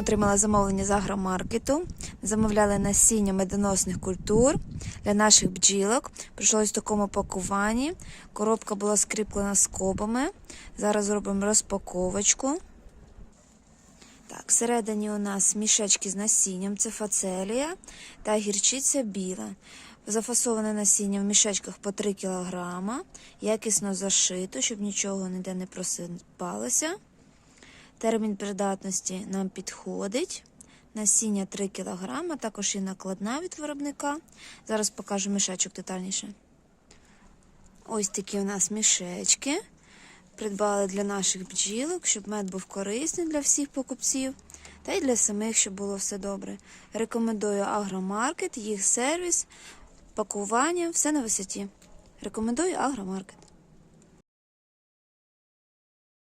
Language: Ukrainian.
Отримала замовлення з агромаркету. Замовляли насіння медоносних культур для наших бджілок. Прийшло в такому пакуванні. Коробка була скріплена скобами. Зараз зробимо розпаковочку. Так, всередині у нас мішечки з насінням, це фацелія та гірчиця біла. Зафасоване насіння в мішечках по 3 кг, якісно зашито, щоб нічого ніде не просипалося. Термін придатності нам підходить. Насіння 3 кг, також і накладна від виробника. Зараз покажу мішечок детальніше. Ось такі у нас мішечки. Придбали для наших бджілок, щоб мед був корисний для всіх покупців, та й для самих, щоб було все добре. Рекомендую агромаркет, їх сервіс, пакування, все на висоті. Рекомендую агромаркет.